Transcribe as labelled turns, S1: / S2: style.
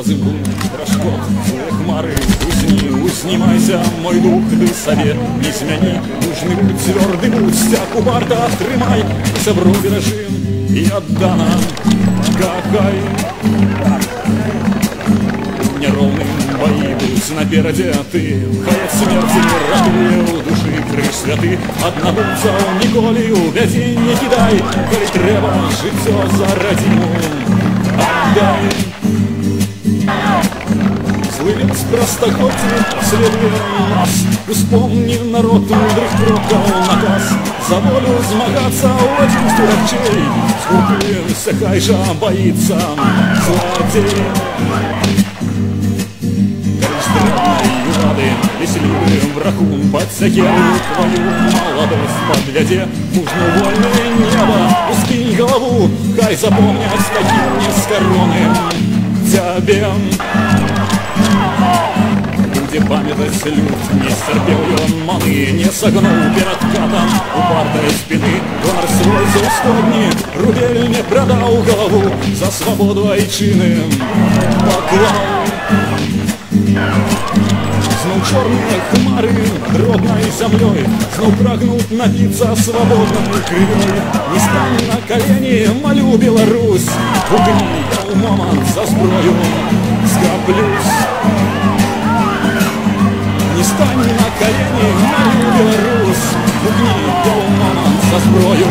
S1: разымку рашкот злые хмары усні уснімайся мой дух ды сабе не змяні нужны будь цвёрды будь сцяку варта трымай сабру беражым і аддана какай неровным бои будут напереди ты Хай от смерти не радуе у души крыш святы Однобудца ніколі у бядзе не кидай Калі трэба жыццё за Простоходит, следуя нас Успомни народ мудрых кроков наказ. За волю змагаться у адзінству рачей Скуркуемся, хай жа боится злодей. Рады веселивым брахун Подсягивают твою молодость Подгляде мужно вольное небо Ускинь голову, хай запомнят Таким нескоронным тебе Где памятать люд Не стерпел ён маны Не согнул перед катом. Упартой спины Гонор свой за уступни Рубель не продал голову За свободу айчины. Поклал. Знов чорные хмары родной землей. Знов прагнут напиться свободной кривой. Не стань на колени, молю Беларусь. Угни у момент за зброю я у момент за зброю